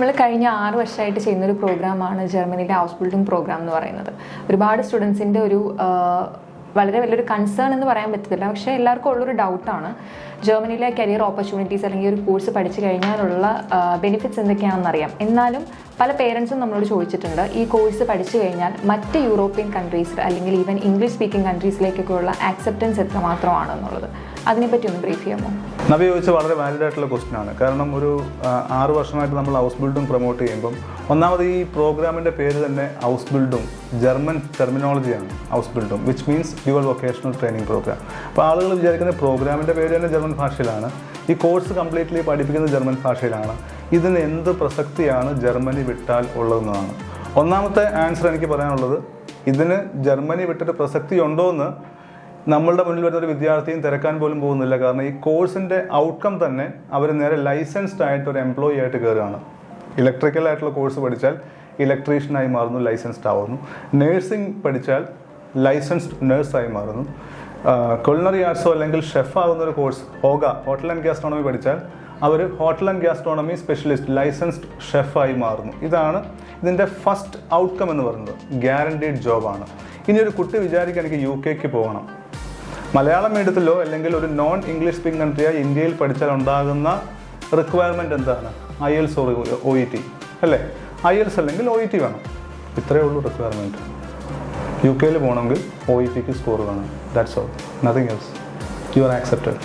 നമ്മൾ കഴിഞ്ഞ ആറ് വർഷമായിട്ട് ചെയ്യുന്ന ഒരു പ്രോഗ്രാമാണ് ജർമ്മനിയിലെ ഹൗസ് ബിൽഡിംഗ് പ്രോഗ്രാം എന്ന് പറയുന്നത്. ഒരുപാട് സ്റ്റുഡൻസിന്റെ ഒരു വളരെ വലിയൊരു കൺസേൺ എന്ന് പറയാൻ പറ്റത്തില്ല. പക്ഷേ എല്ലാവർക്കും ഉള്ളൊരു ഡൗട്ടാണ് ജർമ്മനിയിലെ കരിയർ ഓപ്പർച്യൂണിറ്റീസ് അല്ലെങ്കിൽ ഒരു കോഴ്സ് പഠിച്ചു കഴിഞ്ഞാലുള്ള ബെനിഫിറ്റ്സ് എന്തൊക്കെയാണെന്ന് അറിയാം എന്നാലും പല പേരൻസും നമ്മളോട് ചോദിച്ചിട്ടുണ്ട് ഈ കോഴ്സ് പഠിച്ചു കഴിഞ്ഞാൽ മറ്റ് യൂറോപ്യൻ കൺട്രീസിൽ അല്ലെങ്കിൽ ഈവൻ ഇംഗ്ലീഷ് സ്പീക്കിംഗ് കൺട്രീസിലേക്കൊക്കെ ഉള്ള ആക്സെപ്റ്റൻസ് എത്രമാത്രമാണെന്നുള്ളത് അതിനെപ്പറ്റി ഒന്ന് ബ്രീഫ് ചെയ്യാമോ? നവി ചോദിച്ച വളരെ വാലിഡ് ആയിട്ടുള്ള ക്വസ്റ്റ്യൻ ആണ്. കാരണം ഒരു ആറ് വർഷമായിട്ട് നമ്മൾ ഹൗസ് ബിൽഡിംഗ് പ്രൊമോട്ട് ചെയ്യുമ്പം ഒന്നാമത് ഈ പ്രോഗ്രാമിന്റെ പേര് തന്നെ ഹൗസ് ബിൽഡും ജർമ്മൻ ടെർമിനോളജിയാണ് house ബിൽഡും which means dual vocational training program അപ്പോൾ ആളുകൾ വിചാരിക്കുന്ന പ്രോഗ്രാമിന്റെ പേര് തന്നെ ജർമ്മൻ ഭാഷയിലാണ്. ഈ കോഴ്സ് കംപ്ലീറ്റ്ലി പഠിപ്പിക്കുന്നത് ജർമ്മൻ ഭാഷയിലാണ്. ഇതിന് എന്ത് പ്രസക്തിയാണ് ജർമ്മനി വിട്ടാൽ ഉള്ളതെന്നതാണ്. ഒന്നാമത്തെ ആൻസർ എനിക്ക് പറയാനുള്ളത് ഇതിന് ജർമ്മനി വിട്ടിട്ട് പ്രസക്തി ഉണ്ടോ എന്ന് നമ്മളുടെ മുന്നിൽ വരുന്ന ഒരു വിദ്യാർത്ഥിയും തിരക്കാൻ പോലും പോകുന്നില്ല. കാരണം ഈ കോഴ്സിന്റെ ഔട്ട്കം തന്നെ അവർ നേരെ ലൈസൻസ്ഡ് ആയിട്ട് ഒരു എംപ്ലോയി ആയിട്ട് കയറുകയാണ് ഇലക്ട്രിക്കൽ ആയിട്ടുള്ള കോഴ്സ് പഠിച്ചാൽ ഇലക്ട്രീഷ്യനായി മാറുന്നു ലൈസൻസ്ഡ് ആവുന്നു. നേഴ്സിംഗ് പഠിച്ചാൽ ലൈസൻസ്ഡ് നേഴ്സായി മാറുന്നു. കുളിനറി ആർട്സോ അല്ലെങ്കിൽ ഷെഫ് ആകുന്ന ഒരു കോഴ്സ് ഹോഗ ഹോട്ടൽ ആൻഡ് ഗ്യാസ്ട്രോണമി പഠിച്ചാൽ അവർ hotel and gastronomy specialist licensed ഷെഫായി മാറുന്നു. ഇതാണ് ഇതിന്റെ ഫസ്റ്റ് ഔട്ട്കം എന്ന് പറയുന്നത്. ഗ്യാരണ്ടീഡ് ജോബാണ് ഇനി ഒരു കുട്ടി വിചാരിക്കുക എനിക്ക് യു കെക്ക് പോകണം. മലയാളം മീഡിയത്തിലോ അല്ലെങ്കിൽ ഒരു നോൺ ഇംഗ്ലീഷ് സ്പീക്കിംഗ് കൺട്രിയായി ഇന്ത്യയിൽ പഠിച്ചാൽ ഉണ്ടാകുന്ന റിക്വയർമെന്റ് എന്താണ്? IELTS O E T അല്ലേ? ഐ എൽസ് അല്ലെങ്കിൽ ഒ ഇ ടി വേണം. ഇത്രയേ ഉള്ളൂ റിക്വയർമെന്റ് യു കെയിൽ പോകണമെങ്കിൽ ഒ ഇ ടിക്ക് സ്കോർ വേണം. That's all nothing else you are accepted